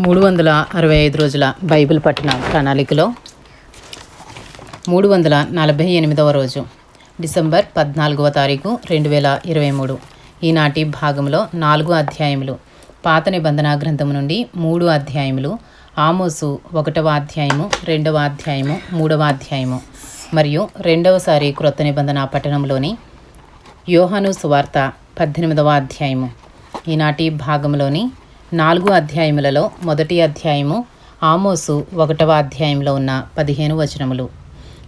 మూడు వందల అరవై ఐదు రోజుల బైబిల్ పట్టిన ప్రణాళికలో మూడు వందల నలభై ఎనిమిదవ రోజు డిసెంబర్ పద్నాలుగవ తారీఖు రెండు వేల ఇరవై మూడు. ఈనాటి భాగంలో నాలుగు అధ్యాయములు పాత నిబంధన గ్రంథం నుండి మూడు అధ్యాయములు ఆమోసు ఒకటవ అధ్యాయము రెండవ అధ్యాయము మూడవ అధ్యాయము మరియు రెండవసారి క్రొత్త నిబంధన పట్టణంలోని యోహాను సువార్త పద్దెనిమిదవ అధ్యాయము. ఈనాటి భాగంలోని నాలుగు అధ్యాయములలో మొదటి అధ్యాయము ఆమోసు ఒకటవ అధ్యాయంలో ఉన్న పదిహేను వచనములు.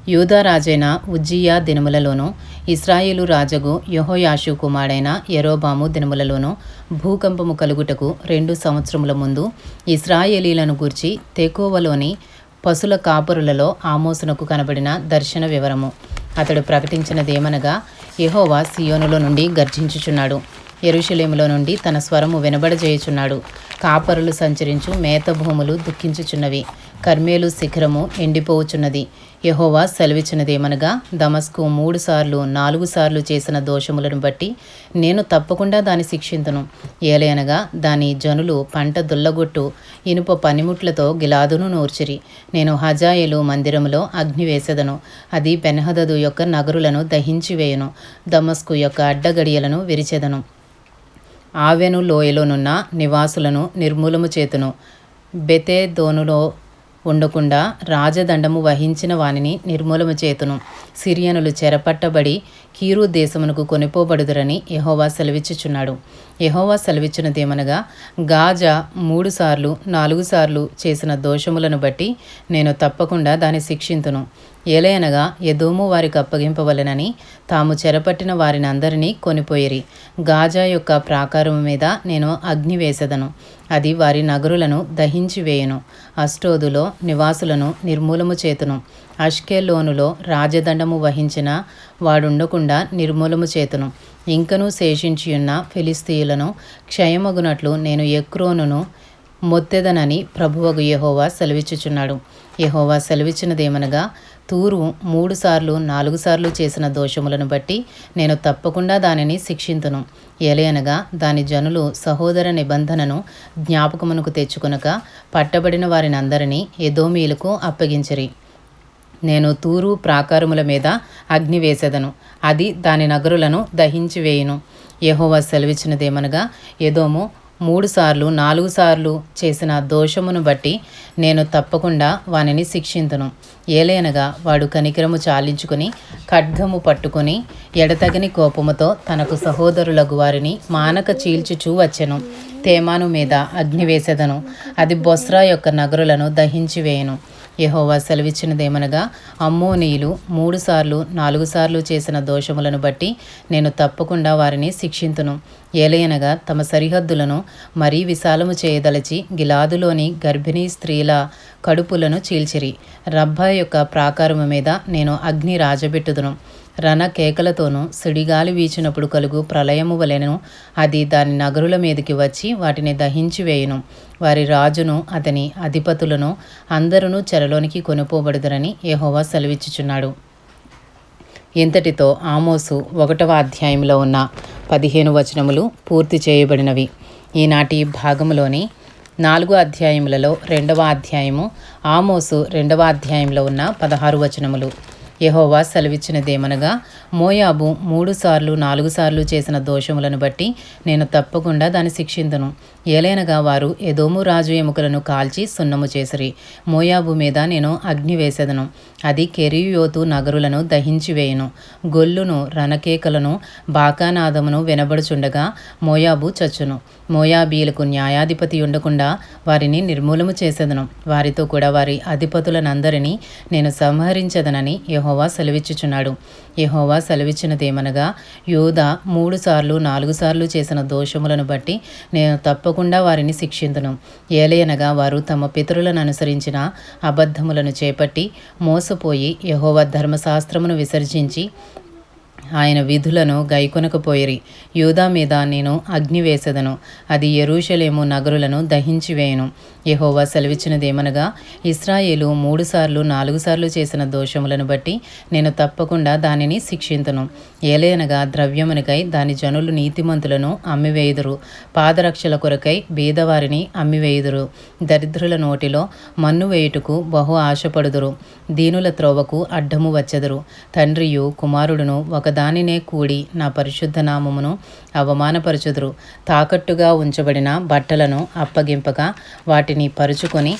యూదా రాజైన ఉజ్జియా దినములలోనూ ఇస్రాయేలు రాజగు యహోయాషు కుమారుడైన ఎరోబాము దినములలోనూ భూకంపము కలుగుటకు రెండు సంవత్సరముల ముందు ఇస్రాయేలీలను గూర్చి తెకోవలోని పశుల కాపురులలో ఆమోసునకు కనబడిన దర్శన వివరము. అతడు ప్రకటించినదేమనగా యహోవా సియోనులో నుండి గర్జించుచున్నాడు. ఎరుషలేములో నుండి తన స్వరము వినబడజేయుచున్నాడు. కాపరులు సంచరించు మేత భూములు దుఃఖించుచున్నవి. కర్మేలు శిఖరము ఎండిపోవుచున్నది. యహోవా సెలవిచ్చినదేమనగా దమస్కు మూడు సార్లు నాలుగు సార్లు చేసిన దోషములను బట్టి నేను తప్పకుండా దాని శిక్షింతును. ఏలయనగా దాని జనులు పంట దుల్లగొట్టు ఇనుప పనిముట్లతో గిలాదును నూర్చిరి. నేను హజాయలు మందిరములో అగ్ని వేసెదను. అది పెనహదదు యొక్క నగరులను దహించి వేయును దమస్కు యొక్క అడ్డగడియలను విరిచెదను. ఆవెను లోయలోనున్న నివాసులను నిర్మూలము చేతును. బెతేదోనులో ఉండకుండా రాజదండము వహించిన వానిని నిర్మూలము చేతును. సిరియనులు చెరపట్టబడి కీరు దేశమునకు కొనిపోబడుదురని యహోవా సెలవిచ్చుచున్నాడు. యహోవా సెలవిచ్చినదేమనగా గాజా మూడు సార్లు నాలుగు సార్లు చేసిన దోషములను బట్టి నేను తప్పకుండా దాన్ని శిక్షింతును. ఏలయనగా ఎదోము వారికి అప్పగింపవలెనని తాము చెరపట్టిన వారిని అందరినీ కొనిపోయిరి. గాజా యొక్క ప్రాకారము మీద నేను అగ్ని వేసెదను. అది వారి నగరులను దహించి వేయును. అష్టోదులో నివాసులను నిర్మూలము చేతును. అష్కెలోనులో రాజదండము వహించిన వాడుండకుండా నిర్మూలము చేతును. ఇంకనూ శేషించియున్న ఫిలిస్తీయులను క్షయమగునట్లు నేను ఎక్రోనును మొత్తెదనని ప్రభువగు యహోవా సెలవిచ్చుచున్నాడు. యహోవా సెలవిచ్చినదేమనగా తూరు మూడు సార్లు నాలుగు సార్లు చేసిన దోషములను బట్టి నేను తప్పకుండా దానిని శిక్షింతును. ఎలయనగా దాని జనులు సహోదర నిబంధనను జ్ఞాపకమునకు తెచ్చుకొనక పట్టబడిన వారిని అందరినీ ఎదోమీలకు అప్పగించిరి. నేను తూరు ప్రాకారముల మీద అగ్ని వేసెదను. అది దాని నగరులను దహించి వేయును యెహోవా సెలవిచ్చినదేమనగా ఎదోము మూడు సార్లు నాలుగు సార్లు చేసిన దోషమును బట్టి నేను తప్పకుండా వానిని శిక్షింతును. ఏలైనగా వాడు కనికరము చాలించుకుని ఖడ్గము పట్టుకొని ఎడతగని కోపముతో తనకు సహోదరులకు వారిని మానక చీల్చుచూ వచ్చెను. తేమాను మీద అగ్ని వేసెదను. అది బొస్రా యొక్క నగరులను దహించివేయను. యహోవా సెలవిచ్చినదేమనగా అమ్మోనీయులు మూడు సార్లు నాలుగు సార్లు చేసిన దోషములను బట్టి నేను తప్పకుండా వారిని శిక్షింతును. ఏలయనగా తమ సరిహద్దులను మరీ విశాలము చేయదలచి గిలాదులోని గర్భిణీ స్త్రీల కడుపులను చీల్చిరి. రబ్బా యొక్క ప్రాకారము మీద నేను అగ్ని రాజబెట్టుదును. రణ కేకలతోనూ సిడిగాలి వీచినప్పుడు కలుగు ప్రళయము వలెను అది దాని నగరుల మీదకి వచ్చి వాటిని దహించి వేయును. వారి రాజును అతని అధిపతులను అందరూ చెరలోనికి కొనుపోబడుదరని యహోవా సెలవిచ్చుచున్నాడు. ఇంతటితో ఆమోసు ఒకటవ అధ్యాయంలో ఉన్న పదిహేను వచనములు పూర్తి చేయబడినవి. ఈనాటి భాగములోని నాలుగు అధ్యాయములలో రెండవ అధ్యాయము ఆమోసు రెండవ అధ్యాయంలో ఉన్న పదహారు వచనములు. యహోవా సెలవిచ్చినదేమనగా మోయాబు మూడు సార్లు నాలుగు సార్లు చేసిన దోషములను బట్టి నేను తప్పకుండా దాన్ని శిక్షింతును ఏలైనగా వారు ఎదోము రాజు ఎముకలను కాల్చి సున్నము చేసిరి. మోయాబు మీద నేను అగ్ని వేసెదను. అది కెరియోతు నగరులను దహించి వేయును. గొల్లును రణకేకలను బాకానాదమును వినబడుచుండగా మోయాబు చచ్చును. మోయాబీలకు న్యాయాధిపతి ఉండకుండా వారిని నిర్మూలము చేసేదను. వారితో కూడా వారి అధిపతులనందరినీ నేను సంహరించదనని యహోవా సెలవిచ్చుచున్నాడు. యహోవా సెలవిచ్చినదేమనగా యోధ మూడు సార్లు నాలుగు సార్లు చేసిన దోషములను బట్టి నేను తప్పకుండా వారిని శిక్షింతును ఏలయనగా వారు తమ పితరులను అనుసరించిన అబద్ధములను చేపట్టి మోసపోయి యహోవా ధర్మశాస్త్రమును విసర్జించి ఆయన విధులను గైకొనకపోయిరి. యూదా మీద నేను అగ్ని వేసెదను. అది ఎరూషలేము నగరులను దహించివేయను. యహోవా సెలవిచ్చినదేమనగా ఇస్రాయేలు మూడుసార్లు నాలుగు సార్లు చేసిన దోషములను బట్టి నేను తప్పకుండా దానిని శిక్షింతును. ఏలయనగా ద్రవ్యమునికై దాని జనులు నీతిమంతులను అమ్మివేయుదురు. పాదరక్షల కొరకై బీదవారిని అమ్మివేయుదురు. దరిద్రుల నోటిలో మన్ను వేయుటకు బహు ఆశపడుదురు. దీనుల త్రోవకు అడ్డము వచ్చెదరు. తండ్రియు కుమారుడును ఒక ఒకదానినే కూడి నా పరిశుద్ధ నామమును అవమానపరచుదురు. తాకట్టుగా ఉంచబడిన బట్టలను అప్పగింపగా వాటిని పరుచుకొని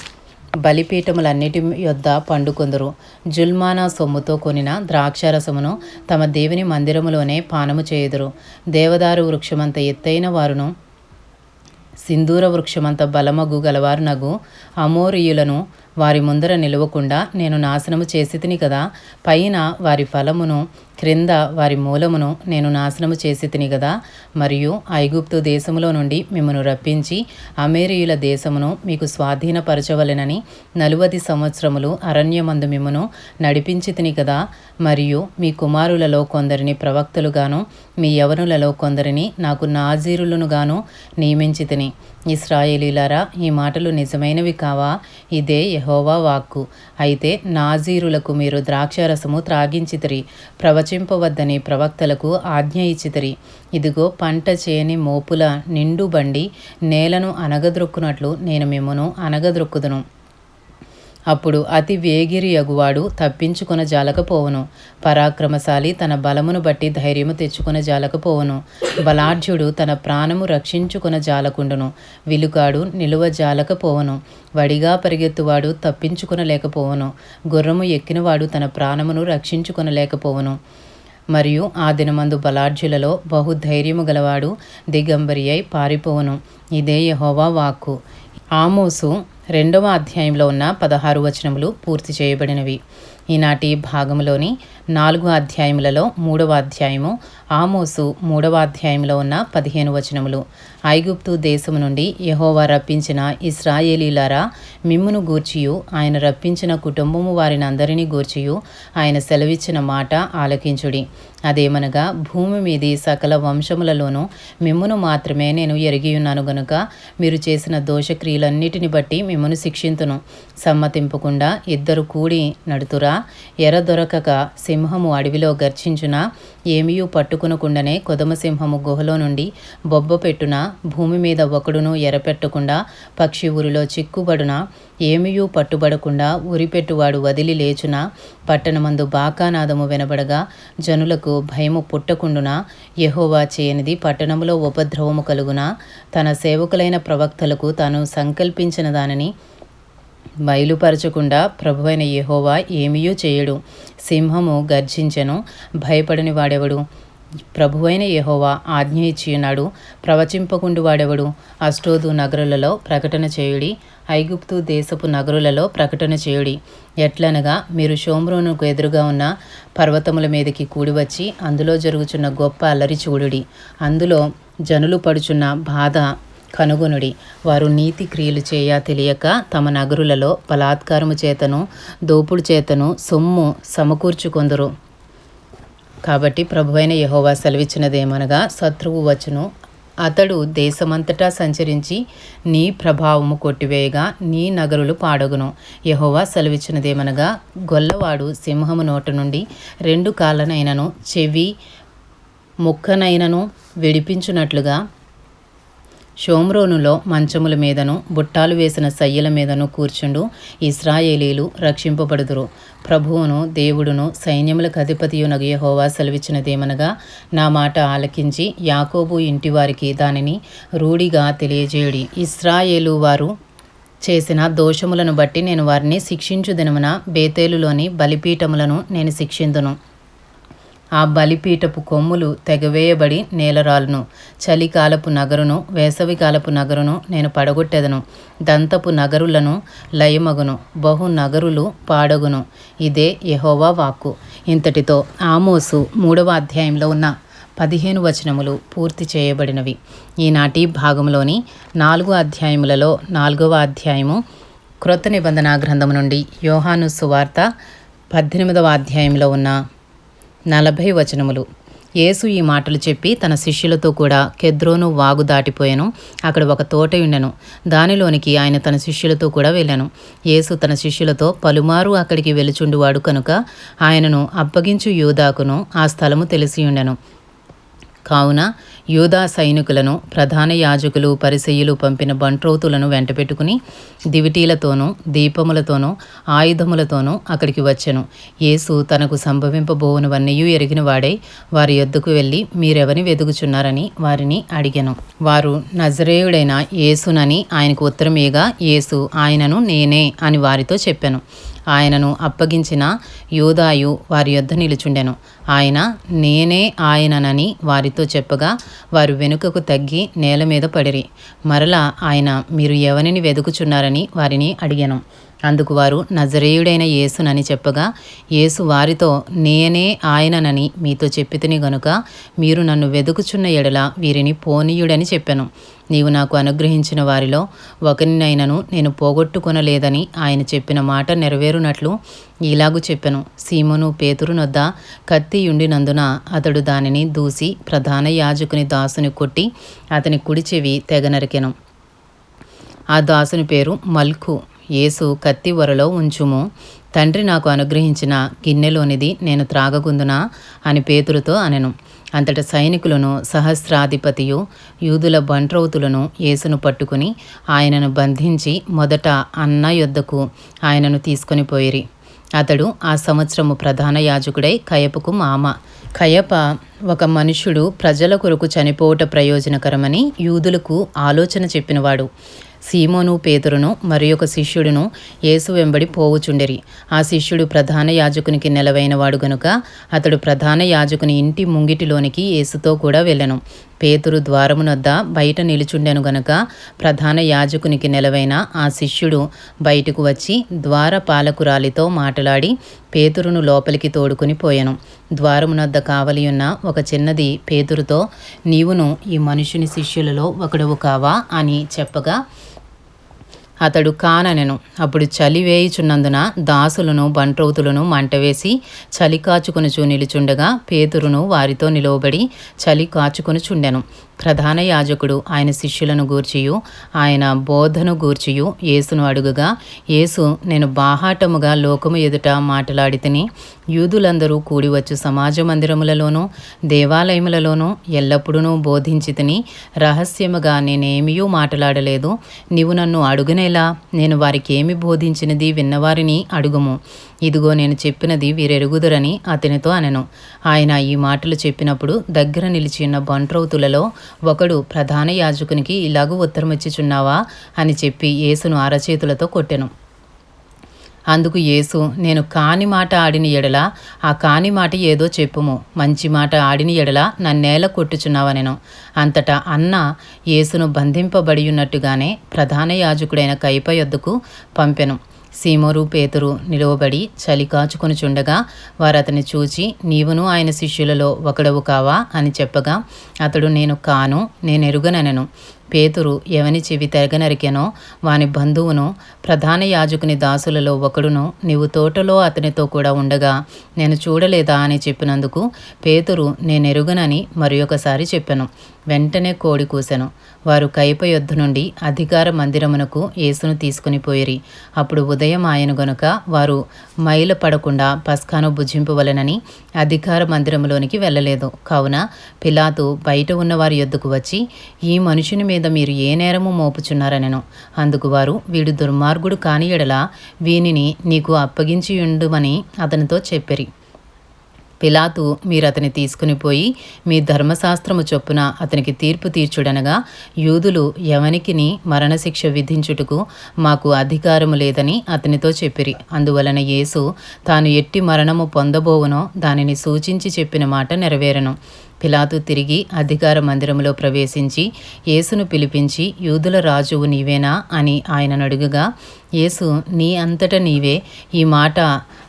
బలిపీఠములన్నిటి యొద్ద పండుకొందరు. జుల్మానా సొమ్ముతో కొనిన ద్రాక్షారసమును తమ దేవుని మందిరములోనే పానము చేయుదురు. దేవదారు వృక్షమంత ఎత్తైన వారును సింధూర వృక్షమంత బలమగు గలవారునగు అమోరియులను వారి ముందర నిలవకుండా నేను నాశనము చేసితిని కదా. పైన వారి ఫలమును క్రింద వారి మూలమును నేను నాశనము చేసి తిని కదా. మరియు ఐగుప్తు దేశములో నుండి మిమ్మను రప్పించి అమేరియుల దేశమును మీకు స్వాధీనపరచవలెనని నలువది సంవత్సరములు అరణ్యమందు మిమ్మను నడిపించి తిని కదా. మరియు మీ కుమారులలో కొందరిని ప్రవక్తలుగాను మీ యవనులలో కొందరిని నాకు నాజీరులనుగాను నియమించి తిని ఇస్రాయేలీలారా ఈ మాటలు నిజమైనవి కావా? ఇదే యహోవా వాక్కు. అయితే నాజీరులకు మీరు ద్రాక్షరసము త్రాగించితిరి ప్రవచింపవద్దని ప్రవక్తలకు ఆజ్ఞ ఇచ్చితిరి. ఇదిగో పంట చేయని మోపుల నిండు బండి నేలను అనగద్రొక్కునట్లు నేను మిమ్మను అనగద్రొక్కుదును. అప్పుడు అతి వేగిరి యగువాడు తప్పించుకున జాలకపోవును. పరాక్రమశాలి తన బలమును బట్టి ధైర్యము తెచ్చుకున జాలకపోవును. బలాఢ్యుడు తన ప్రాణము రక్షించుకున జాలకుండును. విలుగాడు నిలువ జాలకపోవును. వడిగా పరిగెత్తువాడు తప్పించుకునలేకపోవును గుర్రము ఎక్కినవాడు తన ప్రాణమును రక్షించుకునలేకపోవును మరియు ఆ దినమందు బలాఢ్యులలో బహుధైర్యము గలవాడు దిగంబరి అయి పారిపోవును. ఇదే యహోవా వాక్కు. ఆమోసు రెండవ అధ్యాయంలో ఉన్న పదహారు వచనములు పూర్తి చేయబడినవి. ఈనాటి భాగంలోని నాలుగు అధ్యాయములలో మూడవ అధ్యాయము ఆమోసు మూడవ అధ్యాయంలో ఉన్న పదిహేను వచనములు. ఐగుప్తు దేశము నుండి యహోవా రప్పించిన ఇస్రాయేలీలారా మిమ్మును గూర్చియు ఆయన రప్పించిన కుటుంబము వారిని అందరినీ గూర్చియు ఆయన సెలవిచ్చిన మాట ఆలకించుడి. అదేమనగా భూమి మీది సకల వంశములలోనూ మిమ్మును మాత్రమే నేను ఎరిగి ఉన్నాను గనుక మీరు చేసిన దోషక్రియలన్నిటిని బట్టి మిమ్మను శిక్షింతును. సమ్మతింపకుండా ఇద్దరు కూడి నడుతురా ఎర దొరకక సింహము అడవిలో గర్జించున ఏమీయూ పట్టుకునకుండానే కొదమసింహము గుహలో నుండి బొబ్బ పెట్టున భూమి మీద ఒకడును ఎరపెట్టకుండా పక్షి ఊరిలో చిక్కుబడున ఏమియూ పట్టుబడకుండా ఉరిపెట్టువాడు వదిలి లేచున పట్టణమందు బాకానాదము వినబడగా జనులకు భయము పుట్టకుండున యహోవా చేయనిది పట్టణములో ఉపద్రవము కలుగున తన సేవకులైన ప్రవక్తలకు తాను సంకల్పించిన దానిని బయలుపరచకుండా ప్రభువైన యహోవా ఏమీయూ చేయడు. సింహము గర్జించెను భయపడని వాడెవడు? ప్రభువైన యహోవా ఆజ్ఞ ఇచ్చియున్నాడు ప్రవచింపకుండు వాడెవడు అష్టోదు నగరులలో ప్రకటన చేయుడి. ఐగుప్తు దేశపు నగరులలో ప్రకటన చేయుడి. ఎట్లనగా మీరు షోమ్రోనుకు ఎదురుగా ఉన్న పర్వతముల మీదకి కూడివచ్చి అందులో జరుగుచున్న గొప్ప అల్లరి చూడుడి. అందులో జనులు పడుచున్న బాధ కనుగొనుడి. వారు నీతి క్రియలు చేయ తెలియక తమ నగరులలో బలాత్కారము చేతను దోపుడు చేతను సొమ్ము సమకూర్చుకొందరు. కాబట్టి ప్రభువైన యహోవా సెలవిచ్చినదేమనగా శత్రువు వచ్చును. అతడు దేశమంతటా సంచరించి నీ ప్రభావము కొట్టివేయగా నీ నగరులు పాడగును. యహోవా సెలవిచ్చినదేమనగా గొల్లవాడు సింహము నోట నుండి రెండు కాళ్ళనైనను చెవి ముక్కనైనను విడిపించునట్లుగా షోమ్రోనులో మంచముల మీదను బుట్టాలు వేసిన సయ్యల మీదను కూర్చుండు ఇస్రాయేలీలు రక్షింపబడుదురు. ప్రభువును దేవుడును సైన్యములకు అధిపతియునగు యెహోవా సెలవిచ్చినదేమనగా నా మాట ఆలకించి యాకోబు ఇంటి వారికి దానిని రూఢిగా తెలియజేయుడి. ఇస్రాయేలు వారు చేసిన దోషములను బట్టి నేను వారిని శిక్షించు దినమున బేతేలులోని బలిపీఠములను నేను శిక్షిందును. ఆ బలిపీఠపు కొమ్ములు తెగవేయబడి నేలరాలును. చలికాలపు నగరును వేసవికాలపు నగరును నేను పడగొట్టెదను. దంతపు నగరులను లయమగును. బహు నగరులు పాడగును. ఇదే యహోవా వాక్కు. ఇంతటితో ఆమోసు మూడవ అధ్యాయంలో ఉన్న పదిహేను వచనములు పూర్తి చేయబడినవి. ఈనాటి భాగంలోని నాలుగు అధ్యాయములలో నాలుగవ అధ్యాయము క్రొత్త నిబంధన గ్రంథము నుండి యోహాను సువార్త పద్దెనిమిదవ అధ్యాయంలో ఉన్న నలభై వచనములు. యేసు ఈ మాటలు చెప్పి తన శిష్యులతో కూడా కెద్రోను వాగు దాటిపోయాను. అక్కడ ఒక తోట ఉండెను. దానిలోనికి ఆయన తన శిష్యులతో కూడా వెళ్ళాను. యేసు తన శిష్యులతో పలుమారు అక్కడికి వెలుచుండువాడు కనుక ఆయనను అప్పగించు యూదాకును ఆ స్థలము తెలిసి ఉండెను. కావున యూదా సైనికులను ప్రధాన యాజకులు పరిసయ్యులు పంపిన బంట్రోతులను వెంటపెట్టుకుని దివిటీలతోనూ దీపములతోనూ ఆయుధములతోనూ అక్కడికి వచ్చెను. యేసు తనకు సంభవింపబోవునవన్నీ ఎరిగిన వాడై వారి యొద్దకు వెళ్ళి మీరెవరిని వెదుగుచున్నారని వారిని అడిగాను. వారు నజరేయుడైన యేసునని ఆయనకు ఉత్తరమేగా? యేసు ఆయనను నేనే అని వారితో చెప్పాను. ఆయనను అప్పగించిన యోదాయు వారి యొద్ద నిలుచుండెను. ఆయన నేనే ఆయననని వారితో చెప్పగా వారు వెనుకకు తగ్గి నేల మీద పడిరి. మరలా ఆయన మీరు ఎవరిని వెదుకుచున్నారని వారిని అడిగాను. అందుకు వారు నజరేయుడైన యేసునని చెప్పగా యేసు వారితో నేనే ఆయననని మీతో చెప్పితిని గనుక మీరు నన్ను వెదుకుచున్న ఎడల వీరిని పోనీయుడని చెప్పాను. నీవు నాకు అనుగ్రహించిన వారిలో ఒకరినైనను నేను పోగొట్టుకొనలేదని ఆయన చెప్పిన మాట నెరవేరునట్లు ఇలాగు చెప్పెను. సీమను పేతురునొద్ద కత్తి ఉండినందున అతడు దానిని దూసి ప్రధాన యాజకుని దాసుని కొట్టి అతని కుడి చెవి తెగనరికెను ఆ దాసుని పేరు మల్కు. యేసు కత్తి వరలో ఉంచుము. తండ్రి నాకు అనుగ్రహించిన గిన్నెలోనిది నేను త్రాగగుందునా అని పేతురుతో అనెను. అంతట సైనికులను సహస్రాధిపతియు యూదుల బంట్రౌతులను యేసును పట్టుకుని ఆయనను బంధించి మొదట అన్న యొద్దకు ఆయనను తీసుకొని పోయిరి. అతడు ఆ సంవత్సరము ప్రధాన యాజకుడై కయపకు మామ. కయప ఒక మనుష్యుడు ప్రజల కొరకు చనిపోవట ప్రయోజనకరమని యూదులకు ఆలోచన చెప్పినవాడు. సీమోను పేతురును మరి ఒక శిష్యుడును యేసు వెంబడి పోవుచుండిరి. ఆ శిష్యుడు ప్రధాన యాజకునికి నెలవైనవాడు గనుక అతడు ప్రధాన యాజకుని ఇంటి ముంగిటిలోనికి యేసుతో కూడా వెళ్ళెను. పేతురు ద్వారమునొద్ద బయట నిలుచుండెను గనుక ప్రధాన యాజకునికి నెలవైన ఆ శిష్యుడు బయటకు వచ్చి ద్వార పాలకురాలితో మాట్లాడి పేతురును లోపలికి తోడుకుని పోయాను. ద్వారమునొద్ద కావలియున్న ఒక చిన్నది పేతురుతో నీవును ఈ మనుషుని శిష్యులలో ఒకడవు కావా? అని చెప్పగా అతడు కాననెను. అప్పుడు చలి వేయుచున్నందున దాసులను బంట్రౌతులను మంటవేసి చలి కాచుకొనుచు నిలుచుండగా పేతురును వారితో నిలవబడి చలి కాచుకొనుచుండెను. ప్రధాన యాజకుడు ఆయన శిష్యులను గూర్చియు ఆయన బోధను గూర్చియు యేసును అడుగుగా యేసు నేను బాహాటముగా లోకము ఎదుట మాట్లాడి తిని యూదులందరూ కూడివచ్చు సమాజ మందిరములలోనూ దేవాలయములలోనూ ఎల్లప్పుడూ బోధించి తిని రహస్యముగా నేనేమియూ మాట్లాడలేదు. నీవు నన్ను అడుగునేలా నేను వారికి ఏమి బోధించినది విన్నవారిని అడుగుము. ఇదిగో నేను చెప్పినది వీరెరుగుదురని అతనితో అనెను. ఆయన ఈ మాటలు చెప్పినప్పుడు దగ్గర నిలిచి ఉన్న బంట్రౌతులలో ఒకడు ప్రధాన యాజకునికి ఇలాగూ ఉత్తరమిచ్చుచున్నావా అని చెప్పి యేసును అరచేతులతో కొట్టెను. అందుకు యేసు నేను కాని మాట ఆడిన ఎడల ఆ కాని మాట ఏదో చెప్పుము. మంచి మాట ఆడిన ఎడల నన్నేల కొట్టుచున్నావనెను. అంతటా అన్న యేసును బంధింపబడి ఉన్నట్టుగానే ప్రధాన యాజకుడైన కైప యొద్దకు పంపెను. సీమోరు పేతురు నిలువబడి చలి కాచుకొనుచుండగా వారు అతని చూచి నీవును ఆయన శిష్యులలో ఒకడవు కావా? అని చెప్పగా అతడు నేను కాను నేను పేతురు ఎవని చెవి తెగనరికెనో వాని బంధువును ప్రధాన యాజకుని దాసులలో ఒకడును నీవు తోటలో అతనితో కూడా ఉండగా నేను చూడలేదా అని చెప్పినందుకు పేతురు నేనెరుగనని మరి ఒకసారి చెప్పాను. వెంటనే కోడి కూసెను. వారు కైప యొద్ధ నుండి అధికార మందిరమునకు యేసును తీసుకుని పోయిరి. అప్పుడు ఉదయం ఆయన గనుక వారు మైల పడకుండా పస్కాను భుజింపవలెనని అధికార మందిరములోనికి వెళ్ళలేదు. కావున పిలాతు బయట ఉన్న వారి యొద్దకు వచ్చి ఈ మనుషుని మీద మీరు ఏ నేరము మోపుచున్నారనెను. అందుకు వారు వీడు దుర్మార్గుడు కాని ఎడల వీనిని నీకు అప్పగించియుండుమని అతనితో చెప్పిరి. పిలాతు మీరు అతని తీసుకుని పోయి మీ ధర్మశాస్త్రము చొప్పున అతనికి తీర్పు తీర్చుడనగా యూదులు ఎవనికిని మరణశిక్ష విధించుటకు మాకు అధికారము లేదని అతనితో చెప్పిరి. అందువలన యేసు తాను ఎట్టి మరణము పొందబోవునో దానిని సూచించి చెప్పిన మాట నెరవేరను. పిలాతు తిరిగి అధికార మందిరంలో ప్రవేశించి యేసును పిలిపించి యూదుల రాజువు నీవేనా? అని ఆయనను అడుగుగా యేసు నీ అంతట నీవే ఈ మాట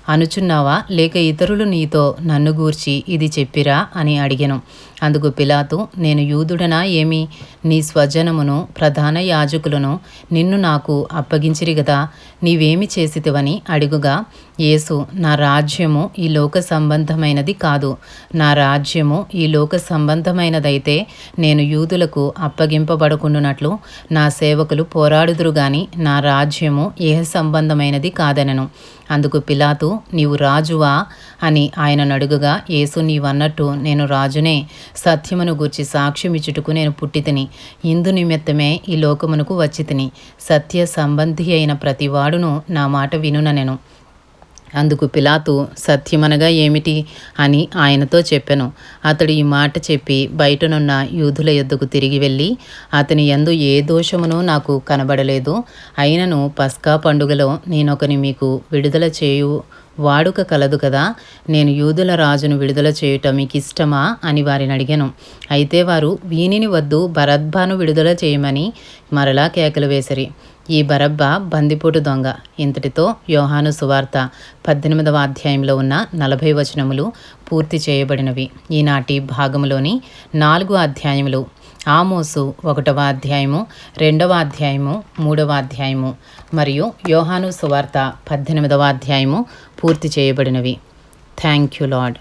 అనుచున్నావా? లేక ఇతరులు నీతో నన్ను గూర్చి ఇది చెప్పిరా అని అడిగెను. అందుకు పిలాతు నేను యూదుడనా ఏమి? నీ స్వజనమును ప్రధాన యాజకులను నిన్ను నాకు అప్పగించిరి గదా? నీవేమి చేసితివని అడుగుగా యేసు నా రాజ్యము ఈ లోక సంబంధమైనది కాదు. నా రాజ్యము ఈ లోక సంబంధమైనదైతే నేను యూదులకు అప్పగింపబడుకున్నట్లు నా సేవకులు పోరాడుదురు గాని నా రాజ్యము ఏహ సంబంధమైనది కాదనను. అందుకు పిలాతు నీవు రాజువా అని ఆయన అడుగుగా యేసు నీవన్నట్టు నేను రాజునే సత్యమును గూర్చి సాక్ష్యమిచ్చుటకు నేను పుట్టితిని. ఇందు నిమిత్తమే ఈ లోకమునకు వచ్చితిని. సత్య సంబంధి అయిన ప్రతివాడును నా మాట వినుననెను. అందుకు పిలాతు సత్యమనగా ఏమిటి? అని ఆయనతో చెప్పెను. అతడు ఈ మాట చెప్పి బయటనున్న యూదుల యొద్దకు తిరిగి వెళ్ళి అతని ఎందు ఏ దోషమును నాకు కనబడలేదు. అయినను పస్కా పండుగలో నేనొకని మీకు విడుదల చేయు వాడుక కలదు కదా. నేను యూదుల రాజును విడుదల చేయుట మీకు ఇష్టమా అని వారిని అడిగాను. అయితే వారు వీనిని వద్దు భరద్భాను విడుదల చేయమని మరలా కేకలు వేసిరి. ఈ బరబ్బ బందిపోటు దొంగ. ఇంతటితో యోహాను సువార్త పద్దెనిమిదవ అధ్యాయంలో ఉన్న నలభై వచనములు పూర్తి చేయబడినవి. ఈనాటి భాగములోని నాలుగు అధ్యాయములు ఆమోసు ఒకటవ అధ్యాయము రెండవ అధ్యాయము మూడవ అధ్యాయము మరియు యోహాను సువార్త పద్దెనిమిదవ అధ్యాయము పూర్తి చేయబడినవి. Thank you lord